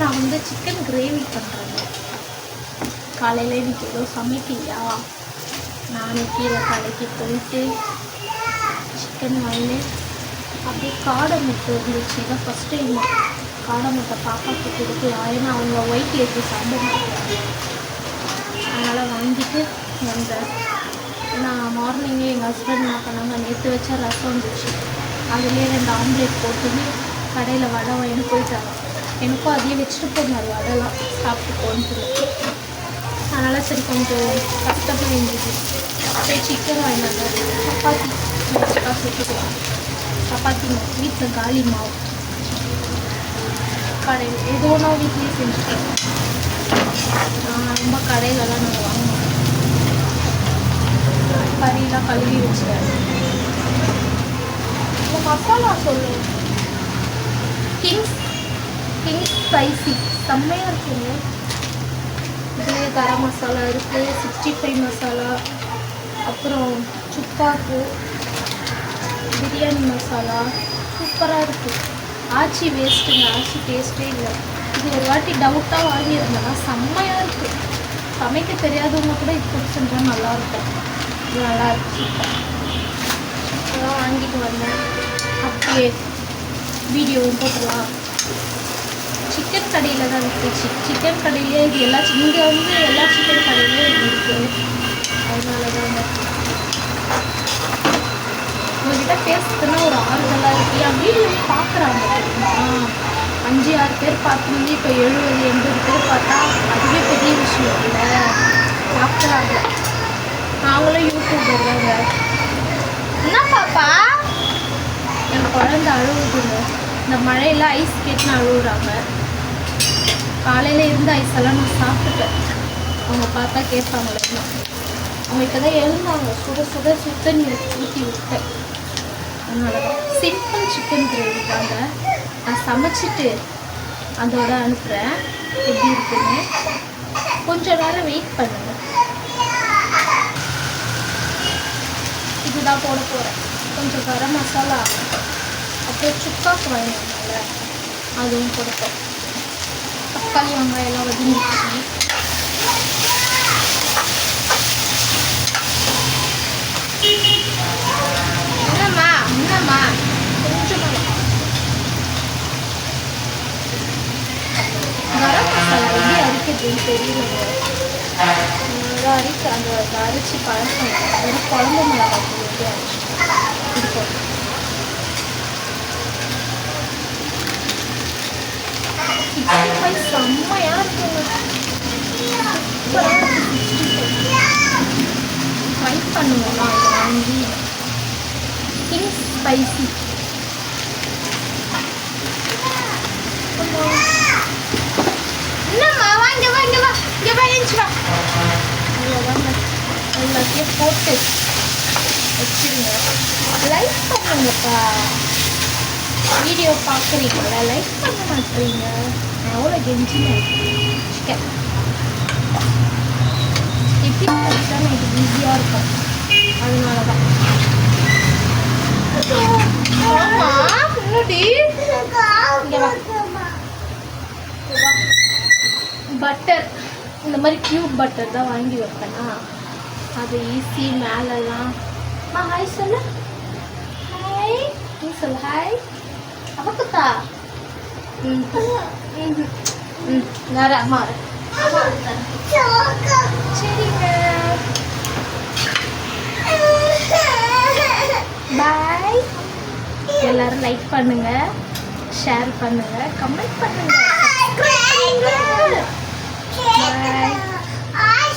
நான் வந்து chicken gravy பண்ணுறது காலையில் இன்றைக்கி ஏதோ சமைக்கலையா? நானே கீழே கடைக்கு போயிட்டு சிக்கன் வாங்கி அப்படியே காடை முட்டை இருந்துச்சு. இதான் ஃபஸ்ட் டைம் காடை முட்டை பாப்பாவுக்கு கொடுக்கலாம் ஏன்னா அவங்க ஒயிட் எடுத்து சாப்பிட மாட்டாங்க. அதனால் வாங்கிட்டு வந்தேன். நான் மார்னிங்கே எங்கள் ஹஸ்பண்ட் என்ன பண்ணாங்க? நேற்று வச்ச ரசம் இருந்துச்சு. அதுலேயே ரெண்டு ஆம்லேட் போட்டுன்னு கடையில் வடை வாங்கி போயிட்டாங்க. எனக்கும் அதையே வச்சுட்டு போனார் சாப்பிட்டு சாப்பிட்டுக்கோன்னு சொல்லிட்டு. அதனால் சரி கொஞ்சம் கஷ்டமாக இருந்துச்சு அப்படியே சிக்கன் வாங்கினாங்க சப்பாத்தி சப்பா சேர்த்துக்கலாம் சப்பாத்தி வீட்டில் காலி மாவு. கடையில் ஏதோ ஒன்றா வீட்லேயே செஞ்சுட்டேன். நான் ரொம்ப கடையிலலாம் நாங்கள் வாங்க மாட்டோம் கறியெலாம் கழுவி வச்சுட்டேன். மசாலா சொல்லு. கிங்ஸ் கிங்ஸ் ஸ்பைசி செம்மையாக இருக்குங்க இதுலேயே கரம் மசாலா இருக்குது சிக்ஸ்டி ஃபைவ் மசாலா. அப்புறம் சுப்பாக்கு பிரியாணி மசாலா. சூப்பராக இருக்குது ஆச்சி வேஸ்ட்டுங்க ஆச்சி டேஸ்ட்டே இல்லை. இது ஒரு வாட்டி டவுட்டாக வாங்கியிருந்தேன்னா செம்மையாக இருக்குது சமைக்க தெரியாதவங்க கூட இது போட்டு செஞ்சால் நல்லாயிருக்கும் இது நல்லா இருக்கு. சூப்பர் அதெல்லாம் வாங்கிட்டு வந்தேன். அப்படியே வீடியோவும் போட்டுடலாம். சிக்கன் கடையில் தான் இருந்துச்சு சிக்கன் கடையிலே இது எல்லா இங்கே வந்து எல்லா சிக்கன் கடையிலையும் இருக்குது அதனால தான் உங்ககிட்ட பேசுறதுன்னா ஒரு ஆறுதலாக இருக்குது என் வீடியோ பார்க்குறாங்க அஞ்சு ஆறு பேர் பார்த்துருந்து இப்போ எழுபது எண்பது பேர் பார்த்தா அதுவே பெரிய விஷயம் இல்லை. பார்க்குறாங்க நாங்களும் யூடியூபர் தாங்க. என்ன பாப்பா? என் குழந்தை அழுகுதுங்க இந்த மழையில் ஐஸ் கேட்டுன்னு அழுகுறாங்க காலையில் இருந்த ஐஸெல்லாம் நான் சாப்பிட்டுட்டேன். அவங்க பார்த்தா கேட்பாங்களே அவங்க இப்போ தான் எழுந்தாங்க. சுட சுட நீ ஊற்றி விட்டேன். அதனால தான் சிம்பிள் சிக்கன் கிரேவி தாங்க. நான் சமைச்சிட்டு அதோட அனுப்புகிறேன் எப்படி இருக்குன்னு கொஞ்சம் நேரம் வெயிட் பண்ணுங்க. இதுதான் போட போகிறேன் கொஞ்சம் கரம் மசாலா அப்புறம் சுக்காக்கு வாங்கினால அதுவும் கொடுப்போம் தக்காளி வெங்காயம் எல்லாம் வதங்கிடுச்சு என்னம்மா என்னம்மா கொஞ்சம் கரம் மசாலா எப்படி அரிக்கிறதுன்னு தெரியலங்க நல்லா அரிக்க அந்த அரிச்சு பழக்கம் வெறும் குழம்பு மிளகாய் தூள் இருக்கும் செம்மையா ட்ரை பண்ணுவோம் நான் வாங்கி கிங் ஸ்பைசி என்னம்மா வாங்க வாங்க வா இங்கே வா வா எல்லாத்தையும் போட்டு வச்சுருங்க லைக் பண்ணுங்கப்பா வீடியோ பார்க்குறீங்களா லைக் பண்ண மாட்டீங்க நான் எவ்வளோ கெஞ்சினேன் சிக்கன் எப்படி எனக்கு ஈஸியாக இருக்கும் அதனால தான் ஆமா பட்டர் இந்த மாதிரி க்யூப் பட்டர் தான் வாங்கி வைப்பேனா. அது ஈஸி மேலெல்லாம் அம்மா ஹாய் சொல்லு. ஹாய் நீ சொல்லு ஹாய் அவக்குத்தா வேற அம்மா. சரிங்க பாய் எல்லாரும் லைக் பண்ணுங்க ஷேர் பண்ணுங்க கமெண்ட் பண்ணுங்க. Bye.